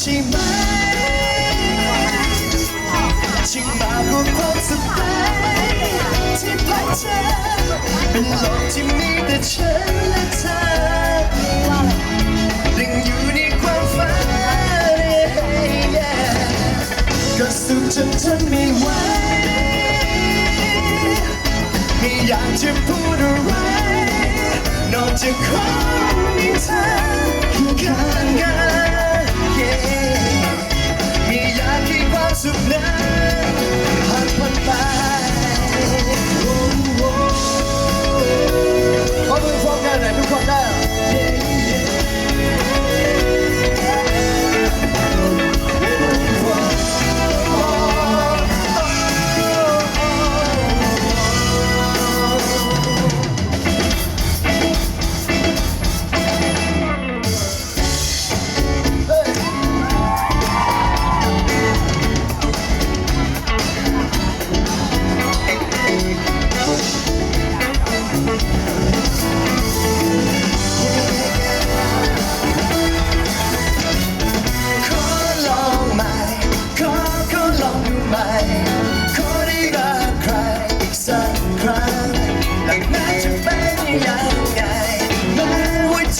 ใช่ไหมจึงมาพกควาสุขที่พักเธอเป็นโลกที่มีแต่ฉันและเธอดึงอยู่ในความฝันก็สุขจนทนไม่ไหวไม่อยากจะพูด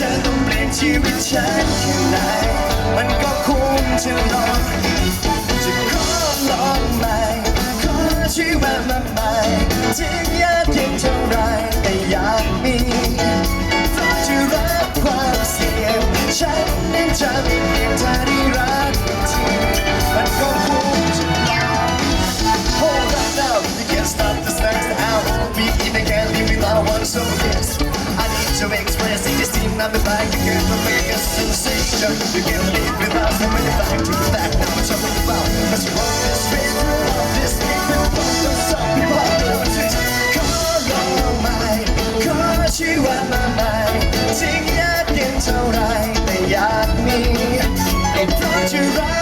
ธอต้องเปลี่ยนชีวิตฉันแค่ไหนมันก็คงจะรอจะขอลองใหม่ขอชีวิตมาใหม่ถึงยากเย็นเท่าไรแต่อยากมีเพราะจะรับความเสี่ยงฉันนั้นจะไม่เพียงเธอ got me back. You came to make a sensation. You can't leave me last for many times. To that, now it's all about. Let's rock this face, rock this game, and rock the song. You are losing. Come along, my. Cause you are my mind. Take that into right. They got me. They you right.